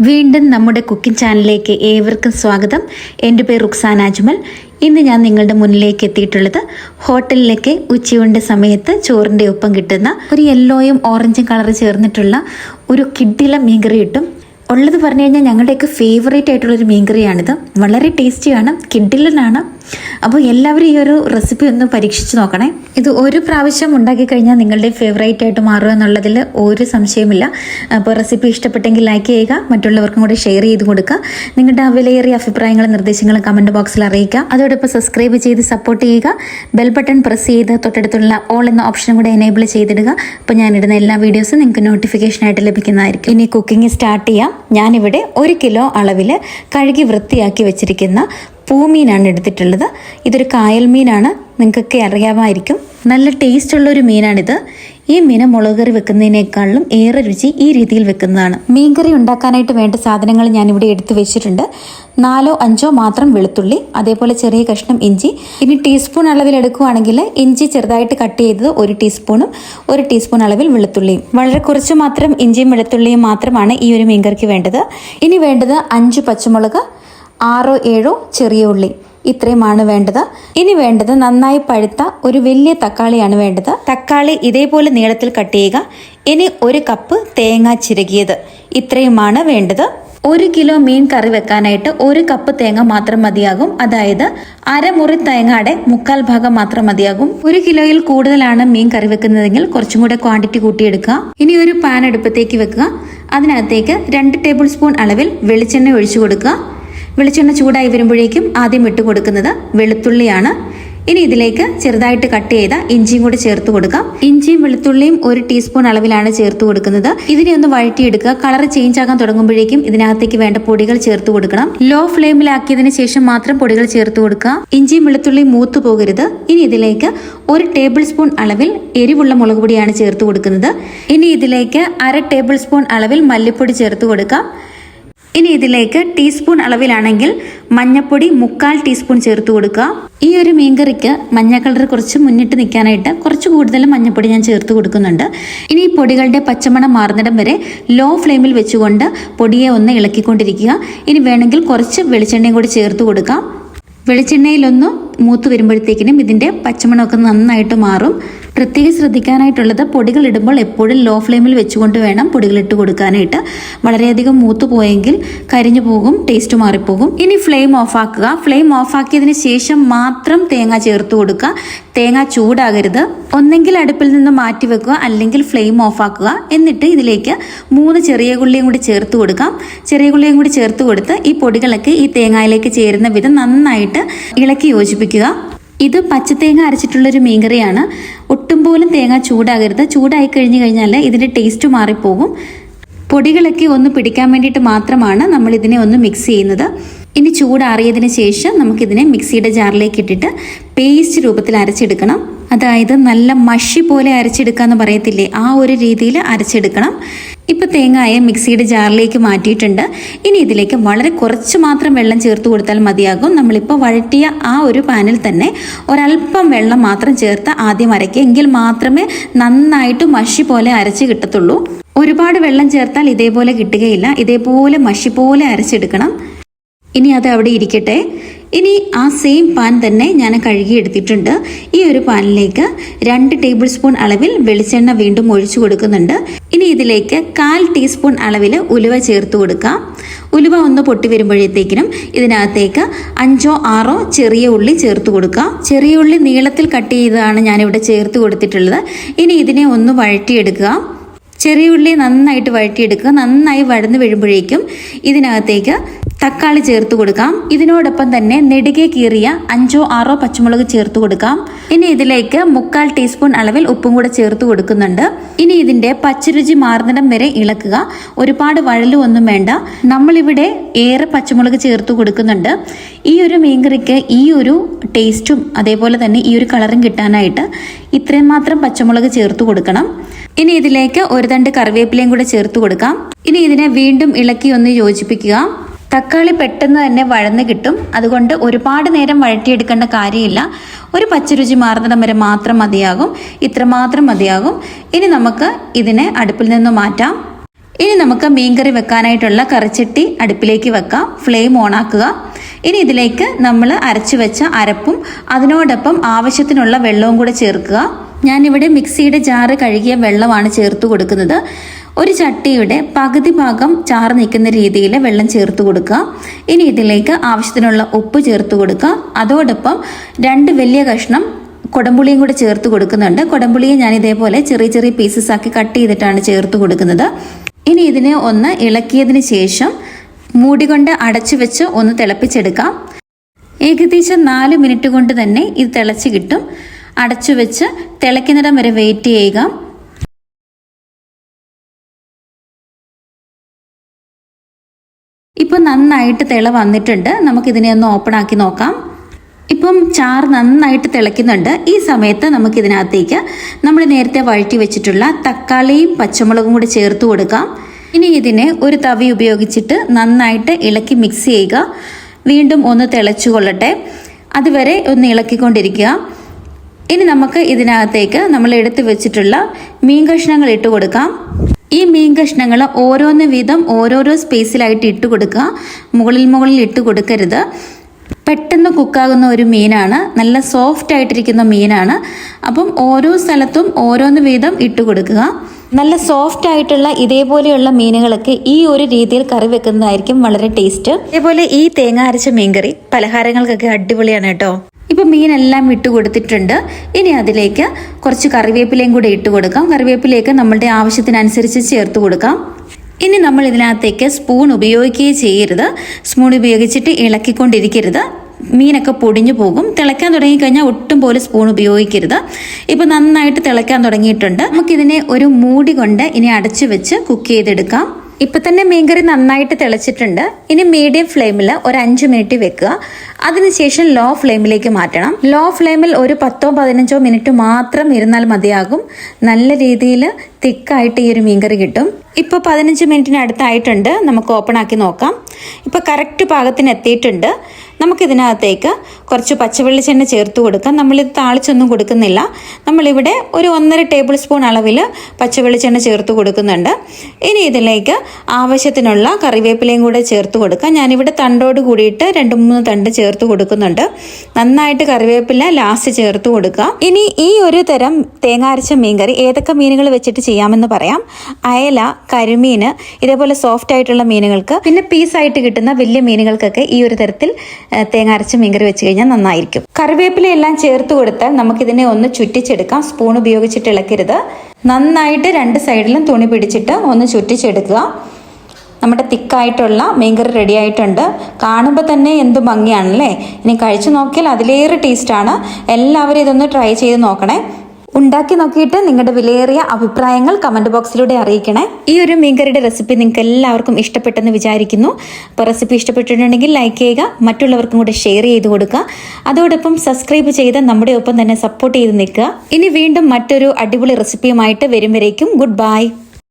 വീണ്ടും നമ്മുടെ കുക്കിംഗ് ചാനലിലേക്ക് ഏവർക്കും സ്വാഗതം. എന്റെ പേര് റുക്സാൻ അജ്മൽ. ഇന്ന് ഞാൻ നിങ്ങളുടെ മുന്നിലേക്ക് എത്തിയിട്ടുള്ളത് ഹോട്ടലിലേക്ക് ഉച്ചയുണ്ട സമയത്ത് ചോറിന്റെ ഒപ്പം കിട്ടുന്ന ഒരു യെല്ലോയും ഓറഞ്ചും കളർ ചേർന്നിട്ടുള്ള ഒരു കിഡില മീൻകറി കിട്ടും. ഉള്ളത് പറഞ്ഞു കഴിഞ്ഞാൽ ഞങ്ങളുടെയൊക്കെ ഫേവറേറ്റ് ആയിട്ടുള്ളൊരു മീൻകറിയാണിത്. വളരെ ടേസ്റ്റിയാണ് കിഡിലനാണ് അപ്പോൾ എല്ലാവരും ഈ ഒരു റെസിപ്പി ഒന്ന് പരീക്ഷിച്ച് നോക്കണേ. ഇത് ഒരു പ്രാവശ്യം ഉണ്ടാക്കി കഴിഞ്ഞാൽ നിങ്ങളുടെ ഫേവറേറ്റ് ആയിട്ട് മാറും എന്നുള്ളതിൽ ഒരു സംശയമില്ല അപ്പോൾ റെസിപ്പി ഇഷ്ടപ്പെട്ടെങ്കിൽ ലൈക്ക് ചെയ്യുക മറ്റുള്ളവർക്കും കൂടി ഷെയർ ചെയ്ത് കൊടുക്കുക. നിങ്ങളുടെ വിലയേറിയ അഭിപ്രായങ്ങളും നിർദ്ദേശങ്ങളും കമന്റ് ബോക്സിൽ അറിയിക്കുക അതോടൊപ്പം സബ്സ്ക്രൈബ് ചെയ്ത് സപ്പോർട്ട് ചെയ്യുക. ബെൽ ബട്ടൺ പ്രസ് ചെയ്ത് തൊട്ടടുത്തുള്ള ഓൾ എന്ന ഓപ്ഷനും കൂടെ എനേബിൾ ചെയ്തിടുക. അപ്പോൾ ഞാനിടുന്ന എല്ലാ വീഡിയോസും നിങ്ങൾക്ക് നോട്ടിഫിക്കേഷനായിട്ട് ലഭിക്കുന്നതായിരിക്കും. ഇനി കുക്കിംഗ് സ്റ്റാർട്ട് ചെയ്യാം. ഞാനിവിടെ ഒരു കിലോ അളവിൽ കഴുകി വൃത്തിയാക്കി വെച്ചിരിക്കുന്ന പൂമീനാണ് എടുത്തിട്ടുള്ളത്. ഇതൊരു കായൽ മീനാണ്. നിങ്ങൾക്കൊക്കെ അറിയാമായിരിക്കും. നല്ല ടേസ്റ്റ് ഉള്ള ഒരു മീനാണിത്. ഈ മീന് മുളക് കറി വെക്കുന്നതിനേക്കാളും ഏറെ രുചി ഈ രീതിയിൽ വെക്കുന്നതാണ്. മീൻകറി ഉണ്ടാക്കാനായിട്ട് വേണ്ട സാധനങ്ങൾ ഞാനിവിടെ എടുത്തു വെച്ചിട്ടുണ്ട്. നാലോ അഞ്ചോ മാത്രം വെളുത്തുള്ളി അതേപോലെ ചെറിയ കഷ്ണം ഇഞ്ചി. ഇനി ടീസ്പൂൺ അളവിൽ എടുക്കുകയാണെങ്കിൽ ഇഞ്ചി ചെറുതായിട്ട് കട്ട് ചെയ്തത് ഒരു ടീസ്പൂണും ഒരു ടീസ്പൂൺ അളവിൽ വെളുത്തുള്ളിയും. വളരെ കുറച്ച് മാത്രം ഇഞ്ചിയും വെളുത്തുള്ളിയും മാത്രമാണ് ഈ ഒരു മീൻകറിക്ക് വേണ്ടത്. ഇനി വേണ്ടത് അഞ്ച് പച്ചമുളക് ആറോ ഏഴോ ചെറിയ ഉള്ളി. ഇത്രയുമാണ് വേണ്ടത്. ഇനി വേണ്ടത് നന്നായി പഴുത്ത ഒരു വലിയ തക്കാളിയാണ് വേണ്ടത്. തക്കാളി ഇതേപോലെ നീളത്തിൽ കട്ട് ചെയ്യുക. ഇനി ഒരു കപ്പ് തേങ്ങ ചിരകിയത്. ഇത്രയുമാണ് വേണ്ടത്. ഒരു കിലോ മീൻ കറി വെക്കാനായിട്ട് ഒരു കപ്പ് തേങ്ങ മാത്രം മതിയാകും. അതായത് അരമുറി തേങ്ങയുടെ മുക്കാൽ ഭാഗം മാത്രം മതിയാകും. ഒരു കിലോയിൽ കൂടുതലാണ് മീൻ കറി വെക്കുന്നതെങ്കിൽ കുറച്ചും കൂടെ ക്വാണ്ടിറ്റി കൂട്ടിയെടുക്കുക. ഇനി ഒരു പാൻ അടുപ്പത്തേക്ക് വെക്കുക. അതിനകത്തേക്ക് രണ്ട് ടേബിൾ സ്പൂൺ അളവിൽ വെളിച്ചെണ്ണ ഒഴിച്ചു കൊടുക്കുക. വെളിച്ചെണ്ണ ചൂടായി വരുമ്പോഴേക്കും ആദ്യം ഇട്ട് കൊടുക്കുന്നത് വെളുത്തുള്ളിയാണ്. ഇനി ഇതിലേക്ക് ചെറുതായിട്ട് കട്ട് ചെയ്ത ഇഞ്ചിയും കൂടി ചേർത്ത് കൊടുക്കാം. ഇഞ്ചിയും വെളുത്തുള്ളിയും ഒരു ടീസ്പൂൺ അളവിലാണ് ചേർത്ത് കൊടുക്കുന്നത്. ഇതിനെ ഒന്ന് വഴറ്റിയെടുക്കുക. കളർ ചേഞ്ച് ആകാൻ തുടങ്ങുമ്പോഴേക്കും ഇതിനകത്തേക്ക് വേണ്ട പൊടികൾ ചേർത്ത് കൊടുക്കണം. ലോ ഫ്ലെയിമിലാക്കിയതിനു ശേഷം മാത്രം പൊടികൾ ചേർത്ത് കൊടുക്കുക. ഇഞ്ചിയും വെളുത്തുള്ളിയും മൂത്തു പോകരുത്. ഇനി ഇതിലേക്ക് ഒരു ടേബിൾ സ്പൂൺ അളവിൽ എരിവുള്ള മുളക് പൊടിയാണ് ചേർത്ത് കൊടുക്കുന്നത്. ഇനി ഇതിലേക്ക് അര ടേബിൾ സ്പൂൺ അളവിൽ മല്ലിപ്പൊടി ചേർത്ത് കൊടുക്കാം. ഇനി ഇതിലേക്ക് ടീസ്പൂൺ അളവിലാണെങ്കിൽ മഞ്ഞപ്പൊടി മുക്കാൽ ടീസ്പൂൺ ചേർത്ത് കൊടുക്കുക. ഈ ഒരു മീൻകറിക്ക് മഞ്ഞ കളർ കുറച്ച് മുന്നിട്ട് നിൽക്കാനായിട്ട് കുറച്ച് കൂടുതൽ മഞ്ഞപ്പൊടി ഞാൻ ചേർത്ത് കൊടുക്കുന്നുണ്ട്. ഇനി ഈ പൊടികളുടെ പച്ചമണം മാറുന്നിടം വരെ ലോ ഫ്ലെയിമിൽ വെച്ചുകൊണ്ട് പൊടിയെ ഒന്ന് ഇളക്കിക്കൊണ്ടിരിക്കുക. ഇനി വേണമെങ്കിൽ കുറച്ച് വെളിച്ചെണ്ണയും കൂടി ചേർത്ത് കൊടുക്കാം. വെളിച്ചെണ്ണയിലൊന്ന് മൂത്ത് വരുമ്പോഴത്തേക്കിനും ഇതിന്റെ പച്ചമണമൊക്കെ നന്നായിട്ട് മാറും. പ്രത്യേകം ശ്രദ്ധിക്കാനായിട്ടുള്ളത് പൊടികൾ ഇടുമ്പോൾ എപ്പോഴും ലോ ഫ്ലെയിമിൽ വെച്ചുകൊണ്ട് വേണം പൊടികൾ ഇട്ട് കൊടുക്കാനായിട്ട്. വളരെയധികം മൂത്ത് പോയെങ്കിൽ കരിഞ്ഞു പോകും ടേസ്റ്റ് മാറിപ്പോകും. ഇനി ഫ്ലെയിം ഓഫാക്കുക ഫ്ലെയിം ഓഫാക്കിയതിന് ശേഷം മാത്രം തേങ്ങ ചേർത്ത് കൊടുക്കുക. തേങ്ങ ചൂടാകരുത്. ഒന്നെങ്കിൽ അടുപ്പിൽ നിന്ന് മാറ്റി വെക്കുക അല്ലെങ്കിൽ ഫ്ലെയിം ഓഫാക്കുക എന്നിട്ട് ഇതിലേക്ക് മൂന്ന് ചെറിയ ഉള്ളിയും കൂടി ചേർത്ത് കൊടുക്കാം. ചെറിയ ഉള്ളിയും കൂടി ചേർത്ത് കൊടുത്ത് ഈ പൊടികളൊക്കെ ഈ തേങ്ങയിലേക്ക് ചേരുന്ന വിധം നന്നായിട്ട് ഇളക്കി യോജിപ്പിക്കുക. ഇത് പച്ചത്തേങ്ങ അരച്ചിട്ടുള്ളൊരു മീൻകറിയാണ്. ഒട്ടും പോലും തേങ്ങ ചൂടാകരുത്. ചൂടായി കഴിഞ്ഞു കഴിഞ്ഞാൽ ഇതിന്റെ ടേസ്റ്റ് മാറിപ്പോകും. പൊടികളൊക്കെ ഒന്ന് പിടിക്കാൻ വേണ്ടിയിട്ട് മാത്രമാണ് നമ്മൾ ഇതിനെ ഒന്ന് മിക്സ് ചെയ്യുന്നത്. ഇനി ചൂടാറിയതിന് ശേഷം നമുക്കിതിനെ മിക്സിയുടെ ജാറിലേക്ക് ഇട്ടിട്ട് പേസ്റ്റ് രൂപത്തിൽ അരച്ചെടുക്കണം. അതായത് നല്ല മഷി പോലെ അരച്ചെടുക്കുക എന്ന് പറയത്തില്ലേ? ആ ഒരു രീതിയിൽ അരച്ചെടുക്കണം. ഇപ്പൊ തേങ്ങായ മിക്സിയുടെ ജാറിലേക്ക് മാറ്റിയിട്ടുണ്ട്. ഇനി ഇതിലേക്ക് വളരെ കുറച്ച് മാത്രം വെള്ളം ചേർത്ത് കൊടുത്താൽ മതിയാകും. നമ്മളിപ്പോൾ വഴറ്റിയ ആ ഒരു പാനിൽ തന്നെ ഒരല്പം വെള്ളം മാത്രം ചേർത്ത് ആദ്യം അരയ്ക്കുക. എങ്കിൽ മാത്രമേ നന്നായിട്ട് മഷി പോലെ അരച്ച് കിട്ടത്തുള്ളൂ. ഒരുപാട് വെള്ളം ചേർത്താൽ ഇതേപോലെ കിട്ടുകയില്ല. ഇതേപോലെ മഷി പോലെ അരച്ചെടുക്കണം. ഇനി അത് അവിടെ ഇരിക്കട്ടെ. ഇനി ആ സെയിം പാൻ തന്നെ ഞാൻ കഴുകിയെടുത്തിട്ടുണ്ട് ഈ ഒരു പാനിലേക്ക് രണ്ട് ടേബിൾ സ്പൂൺ അളവിൽ വെളിച്ചെണ്ണ വീണ്ടും ഒഴിച്ചു കൊടുക്കുന്നുണ്ട്. ഇനി ഇതിലേക്ക് കാൽ ടീസ്പൂൺ അളവിൽ ഉലുവ ചേർത്ത് കൊടുക്കാം. ഉലുവ ഒന്ന് പൊട്ടി വരുമ്പോഴത്തേക്കിനും ഇതിനകത്തേക്ക് അഞ്ചോ ആറോ ചെറിയ ഉള്ളി ചേർത്ത് കൊടുക്കാം. ചെറിയ ഉള്ളി നീളത്തിൽ കട്ട് ചെയ്തതാണ് ഞാനിവിടെ ചേർത്ത് കൊടുത്തിട്ടുള്ളത്. ഇനി ഇതിനെ ഒന്ന് വഴറ്റിയെടുക്കുക. ചെറിയ ഉള്ളി നന്നായിട്ട് വഴറ്റിയെടുക്കുക. നന്നായി വഴന്ന് വരുമ്പോഴേക്കും ഇതിനകത്തേക്ക് തക്കാളി ചേർത്ത് കൊടുക്കാം. ഇതിനോടൊപ്പം തന്നെ നെടുകെ കീറിയ അഞ്ചോ ആറോ പച്ചമുളക് ചേർത്ത് കൊടുക്കാം. ഇനി ഇതിലേക്ക് മുക്കാൽ ടീസ്പൂൺ അളവിൽ ഉപ്പും കൂടെ ചേർത്ത് കൊടുക്കുന്നുണ്ട്. ഇനി ഇതിന്റെ പച്ചരുചി മാറുന്നിടം വരെ ഇളക്കുക. ഒരുപാട് വഴലും ഒന്നും വേണ്ട. നമ്മളിവിടെ ഏറെ പച്ചമുളക് ചേർത്ത് കൊടുക്കുന്നുണ്ട്. ഈ ഒരു മീൻകറിക്ക് ഈ ഒരു ടേസ്റ്റും അതേപോലെ തന്നെ ഈ ഒരു കളറും കിട്ടാനായിട്ട് ഇത്രയും മാത്രം പച്ചമുളക് ചേർത്ത് കൊടുക്കണം. ഇനി ഇതിലേക്ക് ഒരു തണ്ട് കറിവേപ്പിലയും കൂടെ ചേർത്ത് കൊടുക്കാം. ഇനി ഇതിനെ വീണ്ടും ഇളക്കി ഒന്ന് യോജിപ്പിക്കുക. തക്കാളി പെട്ടെന്ന് തന്നെ വഴന്ന് കിട്ടും. അതുകൊണ്ട് ഒരുപാട് നേരം വഴറ്റിയെടുക്കേണ്ട കാര്യമില്ല. ഒരു പച്ചരുചി മാറുന്നിടം വരെ മാത്രം മതിയാകും. ഇത്രമാത്രം മതിയാകും. ഇനി നമുക്ക് ഇതിനെ അടുപ്പിൽ നിന്ന് മാറ്റാം. ഇനി നമുക്ക് മീൻകറി വെക്കാനായിട്ടുള്ള കറിച്ചട്ടി അടുപ്പിലേക്ക് വെക്കാം. ഫ്ലെയിം ഓണാക്കുക. ഇനി ഇതിലേക്ക് നമ്മൾ അരച്ചു വെച്ച അരപ്പും അതിനോടൊപ്പം ആവശ്യത്തിനുള്ള വെള്ളവും കൂടെ ചേർക്കുക. ഞാനിവിടെ മിക്സിയുടെ ജാറ് കഴുകിയ വെള്ളമാണ് ചേർത്ത് കൊടുക്കുന്നത്. ഒരു ചട്ടിയുടെ പകുതി ഭാഗം ചാറ് നിൽക്കുന്ന രീതിയിൽ വെള്ളം ചേർത്ത് കൊടുക്കുക. ഇനി ഇതിലേക്ക് ആവശ്യത്തിനുള്ള ഉപ്പ് ചേർത്ത് കൊടുക്കുക. അതോടൊപ്പം രണ്ട് വലിയ കഷ്ണം കുടമ്പുളിയും കൂടെ ചേർത്ത് കൊടുക്കുന്നുണ്ട്. കുടംപുളിയെ ഞാൻ ഇതേപോലെ ചെറിയ ചെറിയ പീസസ് ആക്കി കട്ട് ചെയ്തിട്ടാണ് ചേർത്ത് കൊടുക്കുന്നത്. ഇനി ഇതിനെ ഒന്ന് ഇളക്കിയതിന് ശേഷം മൂടി കൊണ്ട് അടച്ചു വെച്ച് ഒന്ന് തിളപ്പിച്ചെടുക്കാം. ഏകദേശം നാല് മിനിറ്റ് കൊണ്ട് തന്നെ ഇത് തിളച്ച് കിട്ടും. അടച്ചു വെച്ച് തിളയ്ക്കുന്നിടം വരെ വെയിറ്റ് ചെയ്യുക. ഇപ്പം നന്നായിട്ട് തിള വന്നിട്ടുണ്ട്. നമുക്കിതിനെ ഒന്ന് ഓപ്പൺ ആക്കി നോക്കാം. ഇപ്പം ചാർ നന്നായിട്ട് തിളയ്ക്കുന്നുണ്ട്. ഈ സമയത്ത് നമുക്ക് ഇതിനകത്തേക്ക് നമ്മൾ നേരത്തെ വഴറ്റി വെച്ചിട്ടുള്ള തക്കാളിയും പച്ചമുളകും കൂടി ചേർത്ത് കൊടുക്കാം. ഇനി ഇതിനെ ഒരു തവി ഉപയോഗിച്ചിട്ട് നന്നായിട്ട് ഇളക്കി മിക്സ് ചെയ്യുക. വീണ്ടും ഒന്ന് തിളച്ചു കൊള്ളട്ടെ. അതുവരെ ഒന്ന് ഇളക്കിക്കൊണ്ടിരിക്കുക. ഇനി നമുക്ക് ഇതിനകത്തേക്ക് നമ്മൾ എടുത്തു വെച്ചിട്ടുള്ള മീൻ കഷ്ണങ്ങൾ ഇട്ട് കൊടുക്കാം. ഈ മീൻ കഷ്ണങ്ങൾ ഓരോന്ന് വീതം ഓരോരോ സ്പേസിലായിട്ട് ഇട്ട് കൊടുക്കുക. മുകളിൽ മുകളിൽ ഇട്ട് കൊടുക്കരുത്. പെട്ടെന്ന് കുക്കാകുന്ന ഒരു മീനാണ്. നല്ല സോഫ്റ്റ് ആയിട്ടിരിക്കുന്ന മീനാണ്. അപ്പം ഓരോ സ്ഥലത്തും ഓരോന്ന് വീതം ഇട്ട് കൊടുക്കുക. നല്ല സോഫ്റ്റ് ആയിട്ടുള്ള ഇതേപോലെയുള്ള മീനുകളൊക്കെ ഈ ഒരു രീതിയിൽ കറി വെക്കുന്നതായിരിക്കും വളരെ ടേസ്റ്റ് അതേപോലെ ഈ തേങ്ങ അരച്ച മീൻകറി പലഹാരങ്ങൾക്കൊക്കെ അടിപൊളിയാണ് കേട്ടോ. ഇപ്പം മീനെല്ലാം ഇട്ട് കൊടുത്തിട്ടുണ്ട്. ഇനി അതിലേക്ക് കുറച്ച് കറിവേപ്പിലയും കൂടെ ഇട്ട് കൊടുക്കാം. കറിവേപ്പിലയൊക്കെ നമ്മളുടെ ആവശ്യത്തിനനുസരിച്ച് ചേർത്ത് കൊടുക്കാം. ഇനി നമ്മൾ ഇതിനകത്തേക്ക് സ്പൂൺ ഉപയോഗിക്കുകയും ചെയ്യരുത്. സ്പൂൺ ഉപയോഗിച്ചിട്ട് ഇളക്കിക്കൊണ്ടിരിക്കരുത്. മീനൊക്കെ പൊടിഞ്ഞു പോകും. തിളയ്ക്കാൻ തുടങ്ങിക്കഴിഞ്ഞാൽ ഒട്ടും പോലെ സ്പൂൺ ഉപയോഗിക്കരുത്. ഇപ്പം നന്നായിട്ട് തിളയ്ക്കാൻ തുടങ്ങിയിട്ടുണ്ട്. നമുക്കിതിനെ ഒരു മൂടി കൊണ്ട് ഇനി അടച്ചു വെച്ച് കുക്ക് ചെയ്തെടുക്കാം. ഇപ്പൊ തന്നെ മീൻകറി നന്നായിട്ട് തിളച്ചിട്ടുണ്ട്. ഇനി മീഡിയം ഫ്ലെയിമിൽ ഒരു അഞ്ച് മിനിറ്റ് വെക്കുക. അതിനുശേഷം ലോ ഫ്ലെയിമിലേക്ക് മാറ്റണം. ലോ ഫ്ലെയിമിൽ ഒരു പത്തോ പതിനഞ്ചോ മിനിറ്റ് മാത്രം ഇരുന്നാൽ മതിയാകും. നല്ല രീതിയിൽ തിക്കായിട്ട് ഈ ഒരു മീൻകറി കിട്ടും. ഇപ്പോൾ പതിനഞ്ച് മിനിറ്റിന് അടുത്തായിട്ടുണ്ട്. നമുക്ക് ഓപ്പൺ ആക്കി നോക്കാം. ഇപ്പോൾ കറക്റ്റ് പാകത്തിന് എത്തിയിട്ടുണ്ട്. നമുക്കിതിനകത്തേക്ക് കുറച്ച് പച്ചവെള്ളിച്ചെണ്ണ ചേർത്ത് കൊടുക്കാം. നമ്മളിത് താളിച്ചൊന്നും കൊടുക്കുന്നില്ല. നമ്മളിവിടെ ഒരു ഒന്നര ടേബിൾ സ്പൂൺ അളവിൽ പച്ചവെള്ളിച്ചെണ്ണ ചേർത്ത് കൊടുക്കുന്നുണ്ട്. ഇനി ഇതിലേക്ക് ആവശ്യത്തിനുള്ള കറിവേപ്പിലയും കൂടെ ചേർത്ത് കൊടുക്കാം. ഞാനിവിടെ തണ്ടോട് കൂടിയിട്ട് രണ്ട് മൂന്ന് തണ്ട് ചേർത്ത് കൊടുക്കുന്നുണ്ട്. നന്നായിട്ട് കറിവേപ്പില ലാസ്റ്റ് ചേർത്ത് കൊടുക്കുക ഇനി ഈ ഒരു തരം തേങ്ങ അരച്ച മീൻകറി ഏതൊക്കെ മീനുകൾ വെച്ചിട്ട് ചെയ്യാമെന്ന് പറയാം. അയല കരിമീൻ ഇതേപോലെ സോഫ്റ്റ് ആയിട്ടുള്ള മീനുകൾക്ക് പിന്നെ പീസായിട്ട് കിട്ടുന്ന വലിയ മീനുകൾക്കൊക്കെ ഈ ഒരു തരത്തിൽ തേങ്ങ അരച്ച് മീൻകറി വെച്ച് കഴിഞ്ഞാൽ നന്നായിരിക്കും. കറിവേപ്പില എല്ലാം ചേർത്ത് കൊടുത്താൽ നമുക്കിതിനെ ഒന്ന് ചുറ്റിച്ചെടുക്കാം. സ്പൂൺ ഉപയോഗിച്ചിട്ട് ഇളക്കരുത്. നന്നായിട്ട് രണ്ട് സൈഡിലും തുണി പിടിച്ചിട്ട് ഒന്ന് ചുറ്റിച്ചെടുക്കുക. നമ്മുടെ തിക്കായിട്ടുള്ള മീൻകറി റെഡി ആയിട്ടുണ്ട്. കാണുമ്പോൾ തന്നെ എന്ത് ഭംഗിയാണല്ലേ? ഇനി കഴിച്ചു നോക്കിയാൽ അതിലേറെ ടേസ്റ്റാണ് എല്ലാവരും ഇതൊന്ന് ട്രൈ ചെയ്ത് നോക്കണേ. ഉണ്ടാക്കി നോക്കിയിട്ട് നിങ്ങളുടെ വിലയേറിയ അഭിപ്രായങ്ങൾ കമന്റ് ബോക്സിലൂടെ അറിയിക്കണേ. ഈ ഒരു മീൻകറിയുടെ റെസിപ്പി നിങ്ങൾക്ക് എല്ലാവർക്കും ഇഷ്ടപ്പെട്ടെന്ന് വിചാരിക്കുന്നു. അപ്പോൾ റെസിപ്പി ഇഷ്ടപ്പെട്ടിട്ടുണ്ടെങ്കിൽ ലൈക്ക് ചെയ്യുക മറ്റുള്ളവർക്കും കൂടെ ഷെയർ ചെയ്ത് കൊടുക്കുക. അതോടൊപ്പം സബ്സ്ക്രൈബ് ചെയ്ത് നമ്മുടെ ഒപ്പം തന്നെ സപ്പോർട്ട് ചെയ്ത് നിൽക്കുക. ഇനി വീണ്ടും മറ്റൊരു അടിപൊളി റെസിപ്പിയുമായിട്ട് വരും ഗുഡ് ബൈ